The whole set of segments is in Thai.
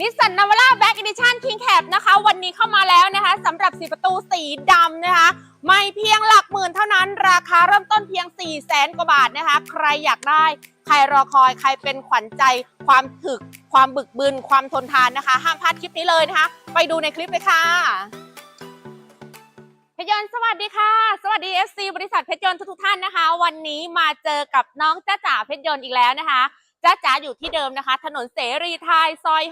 นิสสันนาวาร่าแบ็กอิดิชันคิงแคปนะคะ วันนี้เข้ามาแล้วนะคะสำหรับสีประตูสีดำนะคะ ไม่เพียงหลักหมื่นเท่านั้น ราคาเริ่มต้นเพียง 4 0 0แสนกว่าบาทนะคะ ใครอยากได้ ใครรอคอย ใครเป็นขวัญใจ ความถึก ความบึกบึน ความทนทานนะคะ ห้ามพลาดคลิปนี้เลยนะคะ ไปดูในคลิปเลยค่ะเพชรยนต์สวัสดีค่ะ สวัสดี FC บริษัทเพชรยนต์ทุกท่านนะคะ วันนี้มาเจอกับน้องจ้าจ๋าเพชรยนต์อีกแล้วนะคะ จ้าจ๋าอยู่ที่เดิมนะคะ ถนนเสรีไทยซอย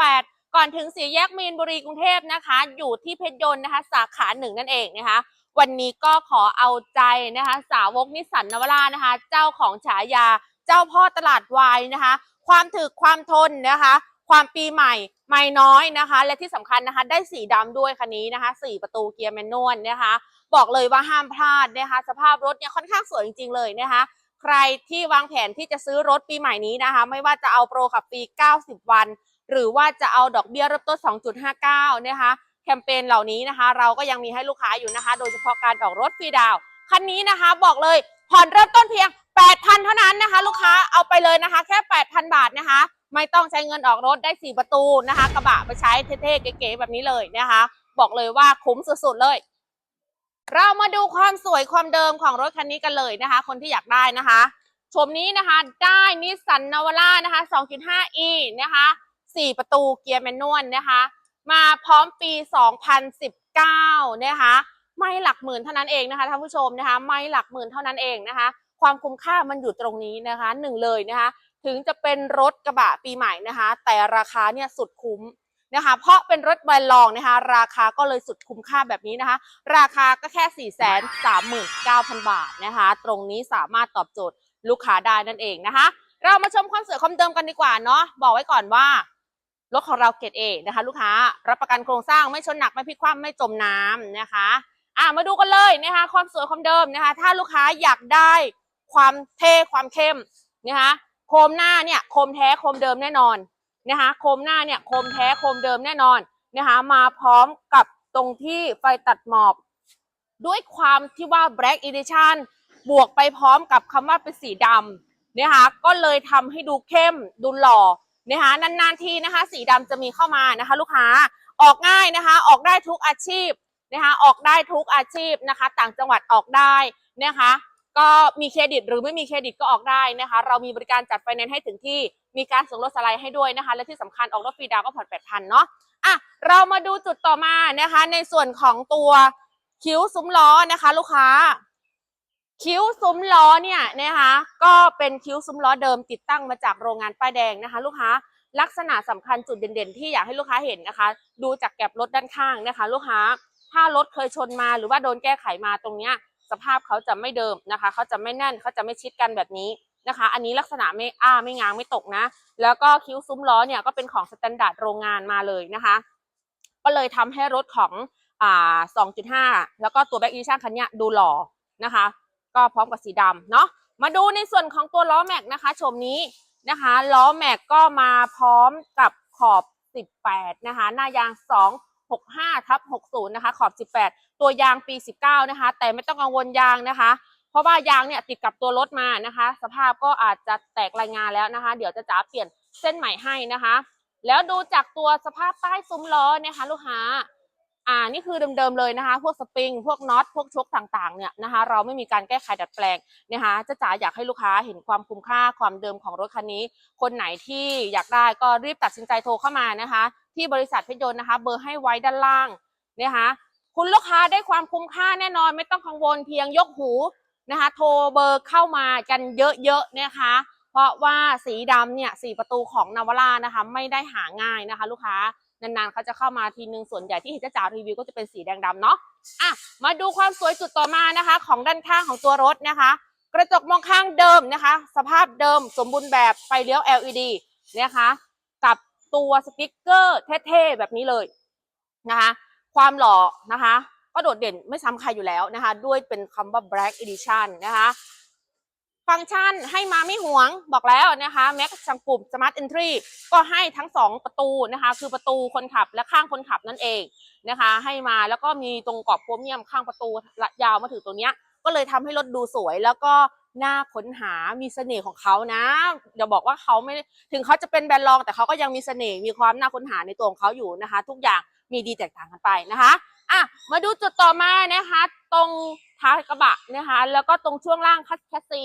68 ก่อนถึงสี่แยกมีนบุรีกรุงเทพนะคะ อยู่ที่เพชรยนต์นะคะ สาขาหนึ่งนั่นเองนะคะ วันนี้ก็ขอเอาใจนะคะ สาวกนิสสันนวรานะคะ เจ้าของฉายาเจ้าพ่อตลาดวายนะคะ ความถึกความทนนะคะ ความปีใหม่ไม่น้อยนะคะ และที่สำคัญนะคะ ได้สีดำด้วยคันนี้นะคะสี่ประตูเกียร์แมนนวลนะคะ บอกเลยว่าห้ามพลาดนะคะ สภาพรถเนี่ยค่อนข้างสวยจริงๆเลยนะคะ ใครที่วางแผนที่จะซื้อรถปีใหม่นี้นะคะ ไม่ว่าจะเอาโปรขับฟรี 90 วัน หรือว่าจะเอาดอกเบี้ยเริ่มต้น 2.59 นะคะ แคมเปญเหล่านี้นะคะ เราก็ยังมีให้ลูกค้าอยู่นะคะ โดยเฉพาะการออกรถฟรีดาวคันนี้นะคะบอกเลยผ่อนเริ่มต้นเพียง 8,000 เท่านั้นนะคะ ลูกค้าเอาไปเลยนะคะ แค่ 8,000 บาทนะคะ ไม่ต้องใช้เงินออกรถได้ 4 ประตูนะคะ กระบะไปใช้เท่ๆเก๋ๆแบบนี้เลยนะคะ บอกเลยว่าคุ้มสุดๆเลย เรามาดูความสวยความเดิมของรถคันนี้กันเลยนะคะ คนที่อยากได้นะคะชมนี้นะคะ ได้นิสสันนาวาร่านะคะ 2.5e นะคะ 4 ประตูเกียร์แมนนวลนะคะ มาพร้อมปี 2019 นะคะ ไม่หลักหมื่นเท่านั้นเองนะคะท่านผู้ชมนะคะ ไม่หลักหมื่นเท่านั้นเองนะคะ ความคุ้มค่ามันอยู่ตรงนี้นะคะหนึ่งเลยนะคะ ถึงจะเป็นรถกระบะปีใหม่นะคะ แต่ราคาเนี่ยสุดคุ้ม นะคะ เพราะเป็นรถบรนด์รองนะคะ ราคาก็เลยสุดคุ้มค่าแบบนี้นะคะ ราคาก็แค่ 4 3 9 0 0 0 บาทนะคะ ตรงนี้สามารถตอบโจทย์ลูกค้าได้นั่นเองนะคะ เรามาชมความสวยความเดิมกันดีกว่าเนาะบอกไว้ก่อนว่ารถของเราเกรดเอนะคะ ลูกค้ารับประกันโครงสร้างไม่ชนหนักไม่พลิกคว่ำไม่จมน้ำนะคะอะมาดูกันเลยนะคะ ความสวยความเดิมนะคะ ถ้าลูกค้าอยากได้ความเท่ความเข้มนะคะโคมหน้าเนี่ยโคมแท้โคมเดิมแน่นอน นะคะโคมหน้าเนี่ยโคมแท้โคมเดิมแน่นอนนะคะมาพร้อมกับตรงที่ไฟตัดหมอบด้วยความที่ว่า Black Edition บวกไปพร้อมกับคำว่าเป็นสีดำนะคะก็เลยทำให้ดูเข้มดูหล่อนะคะนานๆทีนะคะ สีดำจะมีเข้ามานะคะ ลูกค้าออกง่ายนะคะ ออกได้ทุกอาชีพนะคะออกได้ทุกอาชีพนะคะ ต่างจังหวัดออกได้นะคะ ก็มีเครดิตหรือไม่มีเครดิตก็ออกได้นะคะ เรามีบริการจัดไฟแนนซ์ให้ถึงที่ มีการส่งรถสไลด์ให้ด้วยนะคะ และที่สำคัญออกรถฟรีดาวก็ผ่อน8,000เนาะอะเรามาดูจุดต่อมานะคะ ในส่วนของตัวคิ้วซุ้มล้อนะคะ ลูกค้า คิ้วซุ้มล้อเนี่ยนะคะ ก็เป็นคิ้วซุ้มล้อเดิมติดตั้งมาจากโรงงานป้ายแดงนะคะ ลูกค้าลักษณะสำคัญจุดเด่นๆ ที่อยากให้ลูกค้าเห็นนะคะ ดูจากแก็บรถด้านข้างนะคะ ลูกค้าถ้ารถเคยชนมาหรือว่าโดนแก้ไขมาตรงเนี้ยสภาพเขาจะไม่เดิมนะคะ เขาจะไม่แน่นเขาจะไม่ชิดกันแบบนี้ นะคะ อันนี้ลักษณะไม่อ้าไม่ง้างไม่ตกนะ แล้วก็คิ้วซุ้มล้อเนี่ยก็เป็นของสแตนดาร์ดโรงงานมาเลยนะคะ ก็เลยทำให้รถของอ่า2.5 แล้วก็ตัวแบ็กอีชั่นคันนี้ดูหล่อนะคะ ก็พร้อมกับสีดำเนาะ มาดูในส่วนของตัวล้อแม็กนะคะชมนี้นะคะล้อแม็กก็มาพร้อมกับขอบ 18 นะคะ หน้ายาง 265ทับ60 นะคะ ขอบ 18 ตัวยางปี 19 นะคะ แต่ไม่ต้องกังวลยางนะคะ เพราะว่ายางเนี่ยติดกับตัวรถมานะคะ สภาพก็อาจจะแตกรายงานแล้วนะคะ เดี๋ยวจะจ๋าเปลี่ยนเส้นใหม่ให้นะคะ แล้วดูจากตัวสภาพใต้ซุ้มล้อนะคะ ลูกค้าอ่านี่คือเดิมๆเลยนะคะ พวกสปริง พวกน็อต พวกชกต่างๆ เนี่ยนะคะ เราไม่มีการแก้ไขดัดแปลงนะคะจะจ๋าอยากให้ลูกค้าเห็นความคุ้มค่าความเดิมของรถคันนี้ คนไหนที่อยากได้ก็รีบตัดสินใจโทรเข้ามานะคะ ที่บริษัทเพชรยนต์นะคะ เบอร์ให้ไว้ด้านล่างนะคะ คุณลูกค้าได้ความคุ้มค่าแน่นอนไม่ต้องกังวลเพียงยกหู นะคะ โทรเบอร์เข้ามากันเยอะๆนะคะ เพราะว่าสีดำเนี่ยสีประตูของนาวาร่านะคะ ไม่ได้หาง่ายนะคะ ลูกค้านานๆเขาจะเข้ามาทีนึงส่วนใหญ่ที่เห็นจ้าจ๋ารีวิวก็จะเป็นสีแดงดำเนาะอะมาดูความสวยจุดต่อมานะคะ ของด้านข้างของตัวรถนะคะ กระจกมองข้างเดิมนะคะ สภาพเดิมสมบูรณ์แบบไฟเลี้ยว LED นะคะกับตัวสติ๊กเกอร์เท่ๆแบบนี้เลยนะคะ ความหล่อนะคะ ก็โดดเด่นไม่ซ้ำใครอยู่แล้วนะคะ ด้วยเป็นคำว่า Black Edition นะคะ ฟังก์ชันให้มาไม่หวงบอกแล้วนะคะแม็กชังปุ่ม Smart Entry ก็ให้ทั้ง 2 ประตูนะคะ คือประตูคนขับและข้างคนขับนั่นเองนะคะ ให้มาแล้วก็มีตรงกรอบโครเมียมข้างประตูยาวมาถึงตัวเนี้ยก็เลยทำให้รถดูสวยแล้วก็น่าค้นหามีเสน่ห์ของเขานะอย่าบอกว่าเขาไม่ถึงเขาจะเป็นแบรนด์รอง แต่เขาก็ยังมีเสน่ห์มีความน่าค้นหาในตัวของเขาอยู่นะคะ ทุกอย่างมีดีแตกต่างกันไปนะคะ อะมาดูจุดต่อมานะคะ ตรงท้ายกระบะนะคะ แล้วก็ตรงช่วงล่างคัสแคสซี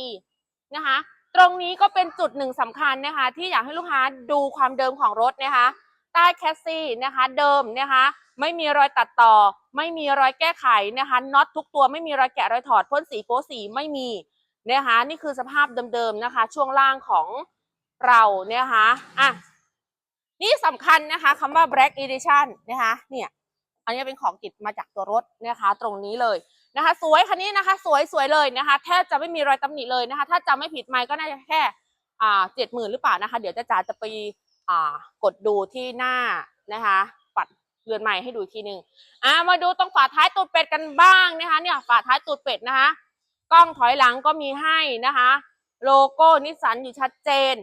นะคะ ตรงนี้ก็เป็นจุดหนึ่งสำคัญนะคะ ที่อยากให้ลูกค้าดูความเดิมของรถนะคะใต้แคสซีนะคะเดิมนะคะ ไม่มีรอยตัดต่อ ไม่มีรอยแก้ไขนะคะน็อตทุกตัวไม่มีรอยแกะรอยถอดพ่นสีโป๊สีไม่มีนะคะนี่คือสภาพเดิมๆนะคะ ช่วงล่างของเรานะคะอะนี่สำคัญนะคะคำว่า black edition นะคะเนี่ย อันนี้เป็นของติดมาจากตัวรถนะคะ ตรงนี้เลยนะคะ สวยคันนี้นะคะ สวยสวยเลยนะคะ แทบจะไม่มีรอยตำหนิเลยนะคะ ถ้าจำไม่ผิดไม่ก็น่าจะแค่อ่าเจ็ดหมื่นหรือเปล่านะคะ เดี๋ยวจะจ๋าจะไปอ่ากดดูที่หน้านะคะปัดเรือนใหม่ให้ดูทีหนึ่งอ่ามาดูตรงฝาท้ายตูดเป็ดกันบ้างนะคะ เนี่ยฝาท้ายตูดเป็ดนะคะ กล้องถอยหลังก็มีให้นะคะ โลโก้นิสสันอยู่ชัดเจน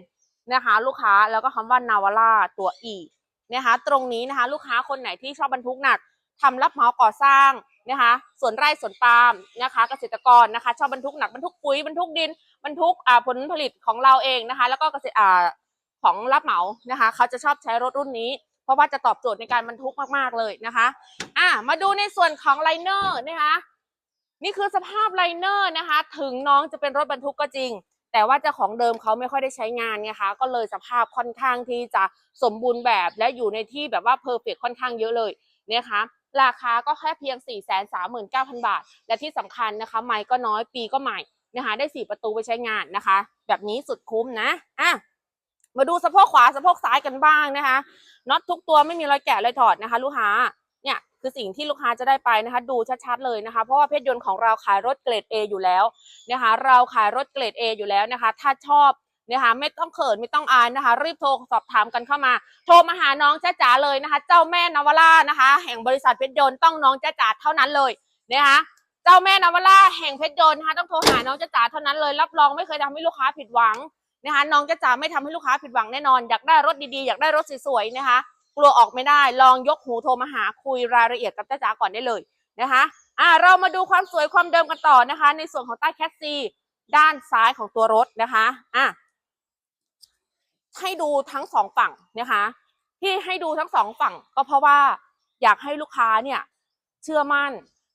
นะคะ ลูกค้าแล้วก็คำว่านาวาร่าตัว E นะคะ ตรงนี้นะคะ ลูกค้าคนไหนที่ชอบบรรทุกหนัก ทำรับเหมาก่อสร้างนะคะสวนไร่สวนปาล์มนะคะ เกษตรกรนะคะ ชอบบรรทุกหนักบรรทุกปุ๋ยบรรทุกดินบรรทุกอ่าผลผลิตของเราเองนะคะ แล้วก็เกษตรอ่าของรับเหมานะคะ เขาจะชอบใช้รถรุ่นนี้ เพราะว่าจะตอบโจทย์ในการบรรทุกมากๆเลยนะคะอะมาดูในส่วนของไลเนอร์นะคะนี่คือสภาพไลเนอร์นะคะ ถึงน้องจะเป็นรถบรรทุกก็จริง แต่ว่าเจ้าของเดิมเขาไม่ค่อยได้ใช้งานไงคะก็เลยสภาพค่อนข้างที่จะสมบูรณ์แบบและอยู่ในที่แบบว่าเพอร์เฟกค่อนข้างเยอะเลยนะคะ ราคาก็แค่เพียง 4 3 9 0 0 0 บาท และที่สำคัญนะคะไม่ก็น้อยปีก็ใหม่นะคะได้ 4 ประตูไปใช้งานนะคะ แบบนี้สุดคุ้มนะอะมาดูสะโพกขวาสะโพกซ้ายกันบ้างนะคะน็อตทุกตัวไม่มีรอยแกะรอยถอดนะคะ ลูกค้าเนี่ยคือสิ่งที่ลูกค้าจะได้ไปนะคะ ดูชัดๆเลยนะคะ เพราะว่าเพชรยนต์ของเราขายรถเกรด A อยู่แล้วนะคะ เราขายรถเกรด A อยู่แล้วนะคะ ถ้าชอบ นะคะไม่ต้องเขินไม่ต้องอายนะคะ รีบโทรสอบถามกันเข้ามา โทรมาหาน้องจ้าจ๋าเลยนะคะ เจ้าแม่นวรานะคะ แห่งบริษัทเพชรยนต์ต้องน้องจ้าจ๋าเท่านั้นเลยนะคะเจ้าแม่นวราแห่งเพชรยนต์นะคะต้องโทรหาน้องจ้าจ๋าเท่านั้นเลย รับรองไม่เคยทำให้ลูกค้าผิดหวังนะคะน้องจะจ๋าไม่ทำให้ลูกค้าผิดหวังแน่นอนอยากได้รถดีๆอยากได้รถสวยๆนะคะกลัวออกไม่ได้ลองยกหูโทรมาหาคุยรายละเอียดกับจ้าจ๋าก่อนได้เลยนะคะอ่าเรามาดูความสวยความเดิมกันต่อนะคะ ในส่วนของใต้แคสซีด้านซ้ายของตัวรถนะคะอะ ให้ดูทั้งสองฝั่งนะคะ ที่ให้ดูทั้งสองฝั่งก็เพราะว่าอยากให้ลูกค้าเนี่ยเชื่อมั่น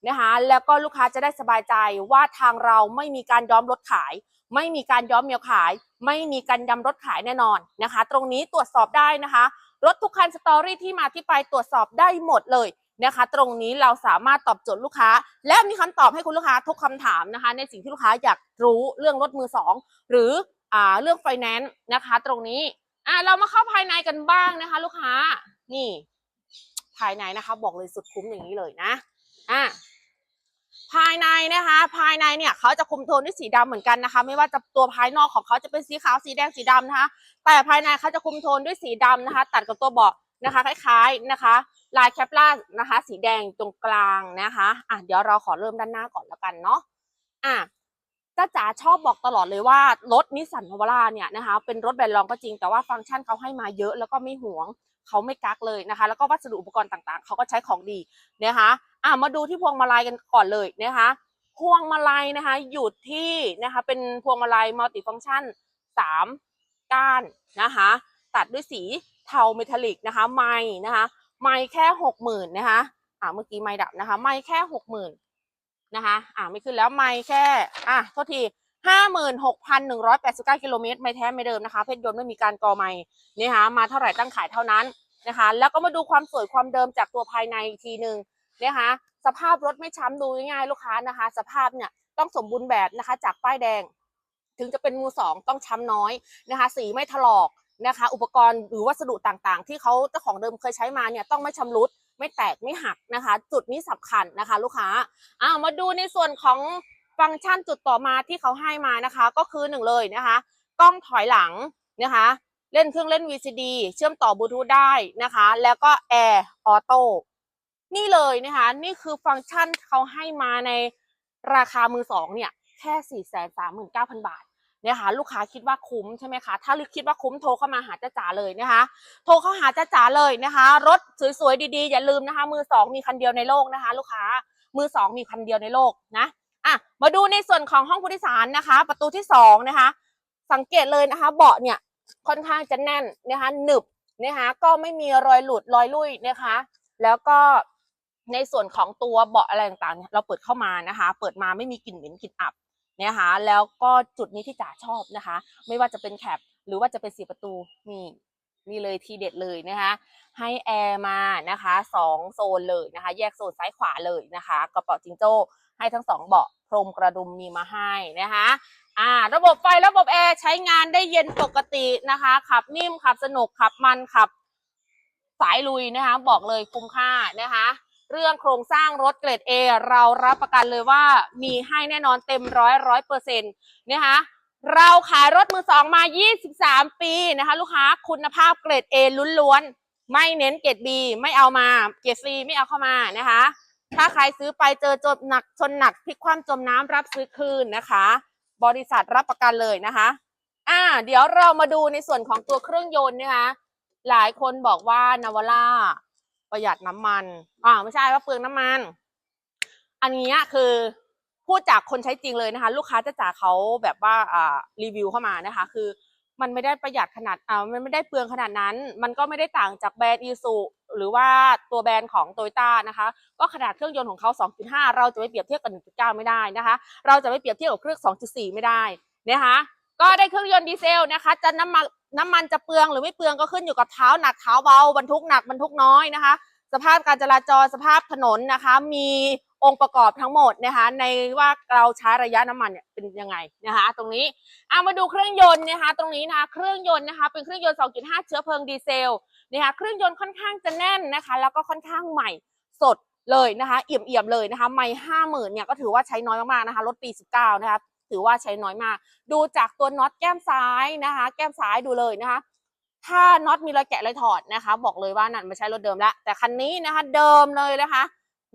นะคะแล้วก็ลูกค้าจะได้สบายใจว่าทางเราไม่มีการย้อมรถขาย ไม่มีการย้อมเมียวขาย ไม่มีการยำรถขายแน่นอนนะคะ ตรงนี้ตรวจสอบได้นะคะรถทุกคันสตอรี่ที่มาที่ไปตรวจสอบได้หมดเลยนะคะ ตรงนี้เราสามารถตอบโจทย์ลูกค้า และมีคำตอบให้คุณลูกค้าทุกคำถามนะคะ ในสิ่งที่ลูกค้าอยากรู้เรื่องรถมือสองหรือ อ่าเรื่องไฟแนนซ์นะคะ ตรงนี้อ่าเรามาเข้าภายในกันบ้างนะคะ ลูกค้า นี่ ภายในนะคะ บอกเลยสุดคุ้มอย่างนี้เลยนะอะภายในนะคะ ภายในเนี่ยเขาจะคุมโทนด้วยสีดำเหมือนกันนะคะ ไม่ว่าจะตัวภายนอกของเขาจะเป็นสีขาวสีแดงสีดำนะคะ แต่ภายในเขาจะคุมโทนด้วยสีดำนะคะ ตัดกับตัวเบาะนะคะ คล้ายๆนะคะ ลายแคปล่านะคะ สีแดงตรงกลางนะคะอะเดี๋ยวเราขอเริ่มด้านหน้าก่อนแล้วกันเนาะอะ จ้าจ๋าชอบบอกตลอดเลยว่ารถนิสสันนวาร่าเนี่ยนะคะเป็นรถแบรนด์รองก็จริงแต่ว่าฟังก์ชันเขาให้มาเยอะแล้วก็ไม่หวงเขาไม่กักเลยนะคะ แล้วก็วัสดุอุปกรณ์ต่างๆ เขาก็ใช้ของดีนะคะอะมาดูที่พวงมาลัยกันก่อนเลยนะคะพวงมาลัยนะคะอยู่ที่นะคะเป็นพวงมาลัยมัลติฟังก์ชันสามก้านนะคะตัดด้วยสีเทาเมทัลลิกนะคะไม้นะคะไม้แค่หกหมื่นนะคะอ่าเมื่อกี้ไม้ดับนะคะไม้แค่หกหมื่น นะคะ อ่าไม่ขึ้นแล้วไม้แค่ อะโทษทีห้าหมื่นหกพันหนึ่งร้อยแปดสิบเก้ากิโลเมตรไม่แท้ไม่เดิมนะคะ เพชรยนต์ไม่มีการกอไม้นะคะมาเท่าไหร่ตั้งขายเท่านั้นนะคะ แล้วก็มาดูความสวยความเดิมจากตัวภายในอีกทีหนึ่งนะคะ สภาพรถไม่ช้ำดูง่ายๆลูกค้านะคะ สภาพเนี่ยต้องสมบูรณ์แบบนะคะ จากป้ายแดง ถึงจะเป็นมือสองต้องช้ำน้อยนะคะ สีไม่ถลอกนะคะ อุปกรณ์หรือวัสดุต่างๆ ที่เขาเจ้าของเดิมเคยใช้มาเนี่ยต้องไม่ชำรุด ไม่แตกไม่หักนะคะ จุดนี้สำคัญนะคะ ลูกค้าอ้าวมาดูในส่วนของฟังก์ชันจุดต่อมาที่เขาให้มานะคะ ก็คือหนึ่งเลยนะคะ กล้องถอยหลังนะคะ เล่นเครื่องเล่น VCD เชื่อมต่อบลูทูธได้นะคะ แล้วก็แอร์ออโต้นี่เลยนะคะ นี่คือฟังก์ชันเขาให้มาในราคามือสองเนี่ย แค่สี่แสนสามหมื่นเก้าพันบาท นะคะลูกค้าคิดว่าคุ้มใช่ไหมคะถ้าคิดว่าคุ้มโทรเข้ามาหาจ้าจ๋าเลยนะคะโทรเข้าหาจ้าจ๋าเลยนะคะ รถสวยๆดีๆอย่าลืมนะคะ มือสองมีคันเดียวในโลกนะคะ ลูกค้ามือสองมีคันเดียวในโลกนะอะมาดูในส่วนของห้องผู้โดยสารนะคะ ประตูที่สองนะคะ สังเกตเลยนะคะ เบาะเนี่ยค่อนข้างจะแน่นนะคะหนึบนะคะก็ไม่มีรอยหลุดรอยลุ่ยนะคะ แล้วก็ในส่วนของตัวเบาะอะไรต่างๆ เราเปิดเข้ามานะคะ เปิดมาไม่มีกลิ่นเหม็นกลิ่นอับ นะคะแล้วก็จุดนี้ที่จ๋าชอบนะคะ ไม่ว่าจะเป็นแคปหรือว่าจะเป็นสีประตูนี่นี่เลยทีเด็ดเลยนะคะ ให้แอร์มานะคะสองโซนเลยนะคะ แยกโซนซ้ายขวาเลยนะคะกระเป๋าจิงโจ้ให้ทั้งสองเบาะพรมกระดุมมีมาให้นะคะอ่าระบบไฟระบบแอร์ใช้งานได้เย็นปกตินะคะ ขับนิ่มขับสนุกขับมันขับสายลุยนะคะ บอกเลยคุ้มค่านะคะ เรื่องโครงสร้างรถเกรด A เรารับประกันเลยว่ามีให้แน่นอนเต็มร้อยร้อยเปอร์เซ็นต์นะคะเราขายรถมือสองมา 23 ปีนะคะ ลูกค้าคุณภาพเกรด A ล้วนๆ ไม่เน้นเกรด B ไม่เอามาเกรด C ไม่เอาเข้ามานะคะ ถ้าใครซื้อไปเจอจมหนักชนหนักพลิกคว่ำจมน้ำรับซื้อคืนนะคะ บริษัทรับประกันเลยนะคะ อ่า เดี๋ยวเรามาดูในส่วนของตัวเครื่องยนต์นะคะ หลายคนบอกว่านาวาร่า ประหยัดน้ำมันอ่าไม่ใช่ว่าเปลืองน้ำมัน อันนี้คือพูดจากคนใช้จริงเลยนะคะ ลูกค้าจะจ่าเขาแบบว่าอ่ารีวิวเข้ามานะคะ คือมันไม่ได้ประหยัดขนาดอ่ามันไม่ได้เปลืองขนาดนั้น มันก็ไม่ได้ต่างจากแบรนด์อีซูหรือว่าตัวแบรนด์ของโตโยต้านะคะ ก็ขนาดเครื่องยนต์ของเขา 2.5 เราจะไปเปรียบเทียบกับ 1.9 ไม่ได้นะคะ เราจะไปเปรียบเทียบกับเครื่อง 2.4 ไม่ได้นะคะก็ได้เครื่องยนต์ดีเซลนะคะ จะน้ำมัน น้ำมันจะเปลืองหรือไม่เปลืองก็ขึ้นอยู่กับเท้าหนักเท้าเบาบรรทุกหนักบรรทุกน้อยนะคะ สภาพการจราจรสภาพถนนนะคะ มีองค์ประกอบทั้งหมดนะคะในว่าเราใช้ระยะน้ำมันเนี่ยเป็นยังไงนะคะ ตรงนี้เอามาดูเครื่องยนต์นะคะ ตรงนี้นะคะเครื่องยนต์นะคะ เป็นเครื่องยนต์ 2.5 เชื้อเพลิงดีเซลนะคะเครื่องยนต์ค่อนข้างจะแน่นนะคะ แล้วก็ค่อนข้างใหม่สดเลยนะคะเอี่ยมๆเลยนะคะ ไม่ห้าหมื่นเนี่ยก็ถือว่าใช้น้อยมากๆนะคะ รถปี 19 นะคะ ถือว่าใช้น้อยมาก ดูจากตัวน็อตแก้มซ้ายนะคะ แก้มซ้ายดูเลยนะคะ ถ้าน็อตมีรอยแกะรอยถอดนะคะ บอกเลยว่านั่นไม่ใช่รถเดิมแล้วแต่คันนี้นะคะเดิมเลยนะคะ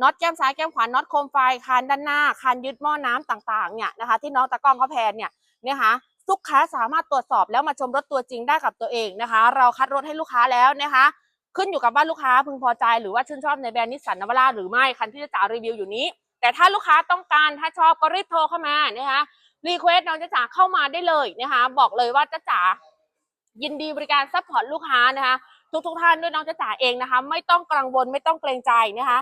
น็อตแก้มซ้ายแก้มขวาน็อตโคมไฟคานด้านหน้าคานยึดหม้อน้ำต่างๆเนี่ยนะคะ ที่น้องตะกล้องเขาแพนเนี่ยนะคะลูกค้าสามารถตรวจสอบแล้วมาชมรถตัวจริงได้กับตัวเองนะคะ เราคัดรถให้ลูกค้าแล้วนะคะ ขึ้นอยู่กับว่าลูกค้าพึงพอใจหรือว่าชื่นชอบในแบรนด์นิสสันนาวาร่าหรือไม่คันที่จะจ่ารีวิวอยู่นี้ แต่ถ้าลูกค้าต้องการถ้าชอบก็รีบโทรเข้ามานะคะ รีเควสน้องจ๊ะจ๋าเข้ามาได้เลยนะคะ บอกเลยว่าจ๊ะจ๋ายินดีบริการซัพพอร์ตลูกค้านะคะ ทุกทุกๆท่านด้วยน้องจ๊ะจ๋าเองนะคะ ไม่ต้องกังวลไม่ต้องเกรงใจนะคะ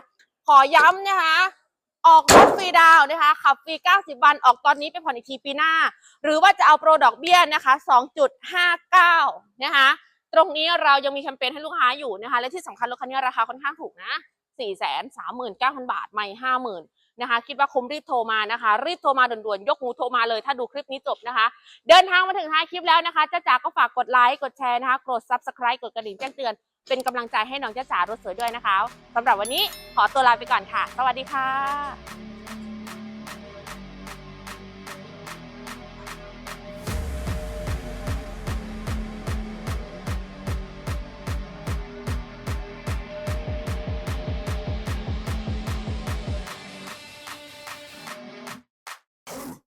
ขอย้ำนะคะออกรถฟรีดาวน์นะคะขับฟรี 90 วัน ออกตอนนี้ไปผ่อนอีกทีปีหน้า หรือว่าจะเอาโปรดอกเบี้ยนะคะ 2.59 นะคะ ตรงนี้เรายังมีแคมเปญให้ลูกค้าอยู่นะคะ และที่สำคัญรถคันนี้ราคาค่อนข้างถูกนะ 439,000 บาท ไม่ 50,000 นะคะ คิดว่าคุ้มรีบโทรมานะคะ รีบโทรมาด่วนๆยกหูโทรมาเลย ถ้าดูคลิปนี้จบนะคะ เดินทางมาถึงท้ายคลิปแล้วนะคะจ้าจ๋าก็ฝากกดไลค์กดแชร์นะคะกด subscribe กดกระดิ่งแจ้งเตือนเป็นกำลังใจให้น้องจ้าจ๋ารถสวยด้วยนะคะสำหรับวันนี้ขอตัวลาไปก่อนค่ะ สวัสดีค่ะ